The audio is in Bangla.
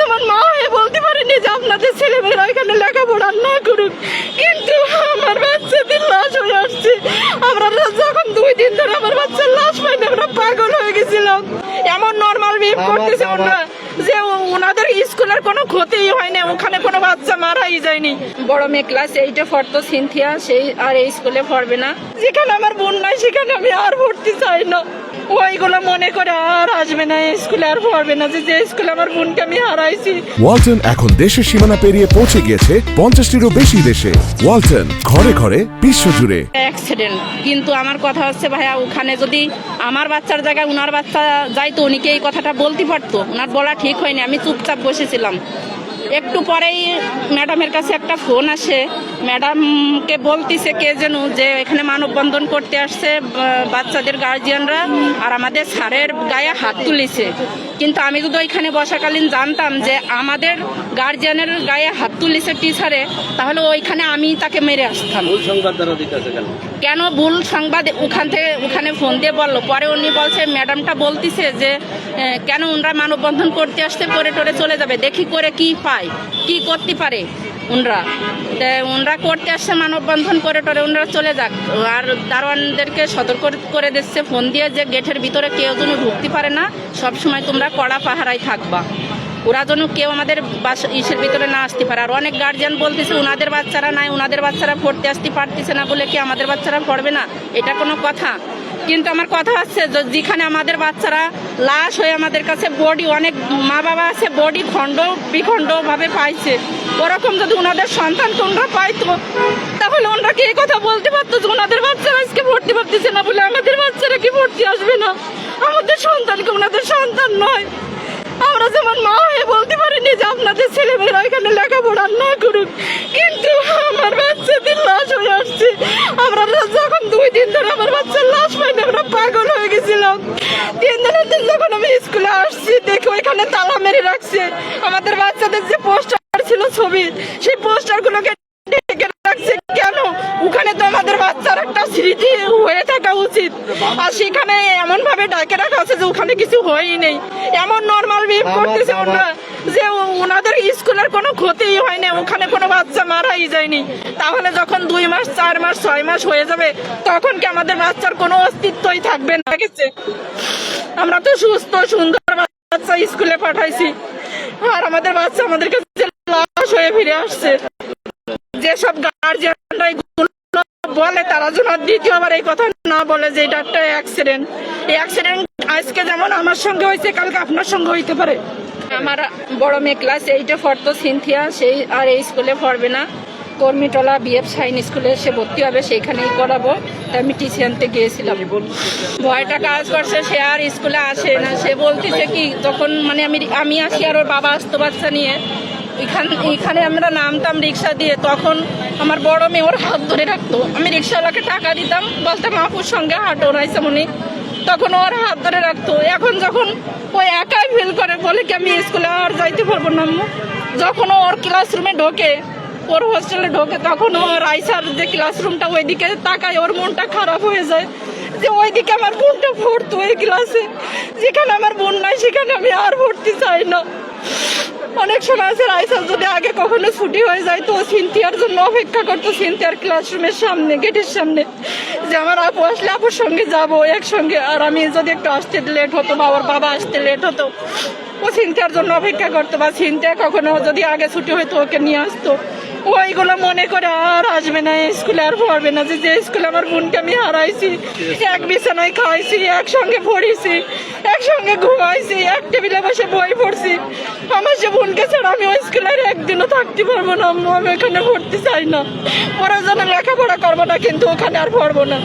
যেমন মা হয়ে বলতে পারিনি যে আপনাদের ছেলেমেয়েরা এখানে লেখাপড়া না করুক। কিন্তু আমার বাচ্চাদের লাশ হয়ে আসছে। আমরা যখন দুই দিন ধরে আমার বাচ্চার লাশ পাইনি আমরা পাগল হয়ে গেছিলাম। এমন নর্মাল বিহেভ করতেছে ওরা যে ওনাদের স্কুলের কোনো ক্ষতিই হয়নি ওখানে কোনো বাচ্চা মারাই যায়নি। বড় মেয়ে ক্লাস এইটে পড়তো সিনথিয়া সেই আর এই স্কুলে পড়বে না। যেখানে আমার বোন নাই সেখানে আমি আর ভর্তি চাই না। ওইগুলো মনে করে আর আসবে না স্কুলে আর পড়বে না। যে যে স্কুলে আমার বোনকে আমি হারাইছি। ওয়ালটন এখন দেশের সীমানা পেরিয়ে পৌঁছে গিয়েছে পঞ্চাশটিরও বেশি দেশে। ওয়ালটন ঘরে ঘরে বিশ্বজুড়ে। অ্যাক্সিডেন্ট কিন্তু আমার কথা হচ্ছে ভাইয়া ওখানে যদি আমার বাচ্চার জায়গায় উনার বাচ্চা যাইতো উনিকে এই কথাটা বলতে পারতো? ওনার বলা ঠিক হয়নি আমি চুপচাপ বসেছিলাম। একটু পরেই ম্যাডামের কাছে একটা ফোন আসে ম্যাডামকে বলতিছে কে যেন যে এখানে মানববন্ধন করতে আসছে বাচ্চাদের গার্জিয়ানরা আর আমাদের স্যারের গায়ে হাত তুলেছে। কিন্তু আমি যদি ওইখানে বসাকালীন জানতাম যে আমাদের গার্জিয়ানের গায়ে হাত তুলেছে টিচারে তাহলে ওইখানে আমি তাকে মেরে আসতাম। কেন? ভুল সংবাদ? ওখান থেকে ওখানে ফোন দিয়ে বলল। পরে উনি বলছে ম্যাডামটা বলতিছে যে কেন ওনরা মানববন্ধন করতে আসতে করে টরে চলে যাবে। দেখি করে কি পায় কি করতে পারে উনরা। তা ওনরা করতে আসছে, মানববন্ধন করে টরে ওনারা চলে যাক। আর দারোয়ানদেরকে সতর্ক করে দিচ্ছে, ফোন দিয়ে যে গেটের ভিতরে কেউ যেন ঢুকতে পারে না, সব সময় তোমরা কড়া পাহারায় থাকবা। ওরা যেন কেউ আমাদের বাস, ইসের ভিতরে না আসতে পারে। আর অনেক গার্জিয়ান বলতেছে, ওনাদের বাচ্চারা নাই, ওনাদের বাচ্চারা পড়তে আসতে পারতেছে না বলে কি আমাদের বাচ্চারা পড়বে না? এটা কোনো কথা। কিন্তু আমার কথা হচ্ছে যেখানে আমাদের বাচ্চারা লাশ হয়ে আমাদের কাছে বডি অনেক মা বাবা আছে বডি খণ্ড বিখণ্ড ভাবে পাইছে। ওরকম যদি ওনাদের সন্তান তোমরা পাইতো, তাহলে ওনারা কি কথা বলতে পারতো যে ওনাদের বাচ্চারা আজকে ভর্তি পারতেছে না বলে আমাদের বাচ্চারা কি ভর্তি আসবে না? আমাদের সন্তানকে ওনাদের সন্তান নয়? আমরা যেমন মা হয়ে বলতে পারিনি যে আপনাদের ছেলেমেয়েরা এখানে লেখাপড়া না করুক, কিন্তু আমার বাচ্চাদের লাশ হয়ে আসছে। আমরা যখন দুই দিন ধরে আমার বাচ্চার লাশ আমরা পাগল হয়ে গেছিলাম তিন দিনের দিন যখন আমি স্কুলে আসছি, দেখে ওইখানে তালা মেরে রাখছে। আমাদের বাচ্চাদের যে পোস্টার ছিল ছবি, সেই পোস্টার পোস্টারগুলোকে ঢেকে রাখছে কেন ওখানে তো আমাদের বাচ্চার একটা স্মৃতি হয়ে থাকা উচিত। আর সেখানে এমন ভাবে ডাকে রাখা আছে যে ওখানে কিছু হয়ই নেই। এমন নর্মাল বিহেভ করতেছে ওরা যে ওনাদের স্কুলের কোনো ক্ষতিই হয়নি ওখানে কোনো বাচ্চা মারাই যায়নি। তাহলে যখন দুই মাস চার মাস ছয় মাস হয়ে যাবে তখন কি আমাদের বাচ্চার কোনো অস্তিত্বই থাকবে না? গেছে আমরা তো সুস্থ সুন্দর বাচ্চা স্কুলে পাঠাইছি। আর আমাদের বাচ্চা আমাদের কাছে লাশ হয়ে ফিরে আসছে। যেসব গার্জিয়ানরা এগুলো বলে তারা যেন দ্বিতীয়বার এই কথা না বলে যে এটা একটা অ্যাক্সিডেন্ট এই অ্যাক্সিডেন্ট আজকে যেমন আমার সঙ্গে হয়েছে, কালকে আপনার সঙ্গে হইতে পারে। আমার বড় মেয়ে ক্লাস এইটে পড়তো, সিনথিয়া। সেই আর এই স্কুলে পড়বে না। কর্মীটলা বিএফ সাইন স্কুলে সে ভর্তি হবে, সেইখানেই করাবো আমি টিসি আনতে গিয়েছিলাম। ভয়টা কাজ করছে, সে আর স্কুলে আসে না। সে বলতেছে কি, তখন মানে আমি আমি আসি আর ওর বাবা আসতো বাচ্চা নিয়ে। এখান এখানে আমরা নামতাম রিক্সা দিয়ে, তখন আমার বড় মেয়ে ওর হাত ধরে রাখতো। আমি রিক্সাওয়ালাকে টাকা দিতাম বলতাম আপুর সঙ্গে হাঁটো রাইসামনি তখন ওর হাত ধরে রাখতো। এখন যখন ও একাই ফিল করে, বলে কি আমি স্কুলে আর যাইতে পারব না। যখন ওর ক্লাসরুমে ঢোকে, ওর হোস্টেলে ঢোকে, তখন ও রাইসার যে ক্লাসরুমটা ওইদিকে তাকায়, ওর মনটা খারাপ হয়ে যায়। যে ওইদিকে আমার বোনটা পড়তো ওই ক্লাসে যেখানে আমার বোন নাই, সেখানে আমি আর ভর্তি চাই না। অনেক সময় আছে, রাইসাল যদি আগে কখনো ছুটি হয়ে যায়, তো সিনথিয়ার জন্য অপেক্ষা করতো, সিনথিয়ার ক্লাসরুমের সামনে গেটের সামনে। যে আমার আপু আসলে আপুর সঙ্গে যাব, একসঙ্গে। আর আমি যদি একটু আসতে লেট হতো বা ওর বাবা আসতে লেট হতো, ও সিনথিয়ার জন্য অপেক্ষা করতো বা সিনথিয়া কখনো যদি আগে ছুটি হয়তো ওকে নিয়ে আসতো। ওইগুলো মনে করে আর আসবে না স্কুলে আর পড়বে না। যে যে স্কুলে আমার বোনকে আমি হারাইছি, এক বিছানায় খাইছি একসঙ্গে পড়েছি, একসঙ্গে ঘুমাইছি, এক টেবিলে বসে বই পড়ছি। আমার সে বোনকে ছাড়া আমি ওই স্কুলে আর একদিনও থাকতে পারব না আমি এখানে পড়তে চাই না। ওরা যেন লেখাপড়া করব না, কিন্তু ওখানে আর পড়ব না।